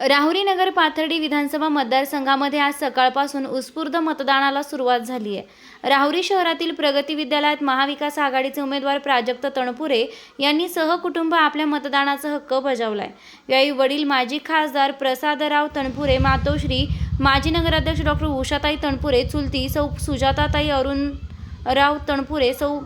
राहुरी नगर पाथर्डी विधानसभा मतदारसंघामध्ये आज सकाळपासून उत्स्फूर्त मतदानाला सुरुवात झाली आहे. राहुरी शहरातील प्रगती विद्यालयात महाविकास आघाडीचे उमेदवार प्राजक्त तणपुरे यांनी सहकुटुंब आपल्या मतदानाचा हक्क बजावला आहे यावेळी वडील माजी खासदार प्रसादराव तणपुरे मातोश्री माजी नगराध्यक्ष डॉक्टर उषाताई तणपुरे चुलती सौ सुजाताताई अरुणराव तणपुरे सौ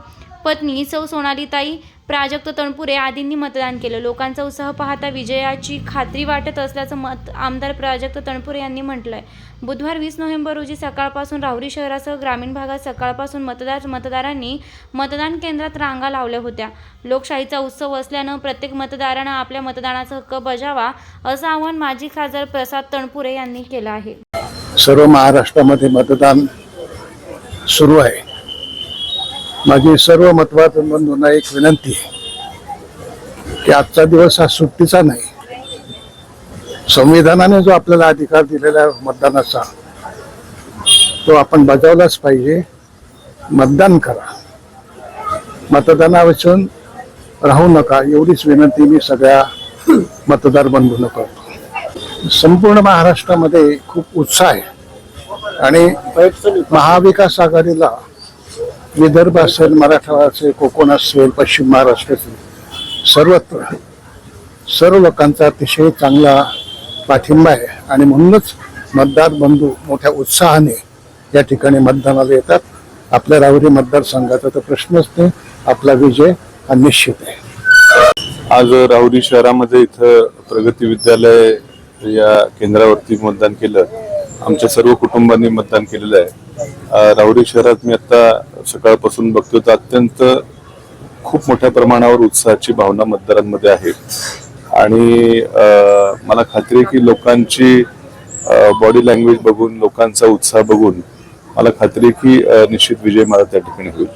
पत्नी सौ सोनालीताई प्राजक्त तणपुरे आदींनी मतदान केलं. लोकांचा उत्साह पाहता विजयाची खात्री वाटत असल्याचं मत आमदार प्राजक्त तणपुरे यांनी म्हटलंय. बुधवार वीस नोव्हेंबर रोजी सकाळपासून राहुरी शहरासह ग्रामीण भागात सकाळपासून मतदार मतदारांनी मतदान केंद्रात रांगा लावल्या होत्या. लोकशाहीचा उत्सव असल्यानं प्रत्येक मतदारानं आपल्या मतदानाचा हक्क बजावा असं आवाहन माजी खासदार प्रसाद तणपुरे यांनी केलं आहे. सर्व महाराष्ट्रामध्ये मतदान सुरू आहे. माझी सर्व मतदार बंधूंना एक विनंती आहे की आजचा दिवस हा सुट्टीचा नाही. संविधानाने जो आपल्याला अधिकार दिलेला आहे मतदानाचा तो आपण बजावलाच पाहिजे. मतदान करा. मतदानापासून राहू नका. एवढीच विनंती मी सगळ्या मतदार बंधूंना करतो. संपूर्ण महाराष्ट्रामध्ये खूप उत्साह आहे. आणि महाविकास आघाडीला विदर्भ असेल मराठवाडा असेल कोकण असेल पश्चिम महाराष्ट्र असेल सर्वत्र सर्व लोकांचा अतिशय चांगला पाठिंबा आहे. आणि म्हणूनच मतदार बंधू मोठ्या उत्साहाने या ठिकाणी मतदानाला येतात. आपल्या राहुरी मतदारसंघाचा तर प्रश्नच नाही आपला विजय हा निश्चित आहे. आज राहुरी शहरामध्ये इथं प्रगती विद्यालय या केंद्रावरती मतदान केलं. आमच्या सर्व कुटुंबांनी मतदान केलेलं आहे. राहुरी शहरात मी आता सकाळपासून बघतो तर अत्यंत खूप मोठ्या प्रमाणावर उत्साहाची भावना मतदारांमध्ये आहे. आणि मला खात्री आहे की लोकांची बॉडी लँग्वेज बघून लोकांचा उत्साह बघून मला खात्री आहे की निश्चित विजय मला त्या ठिकाणी होईल.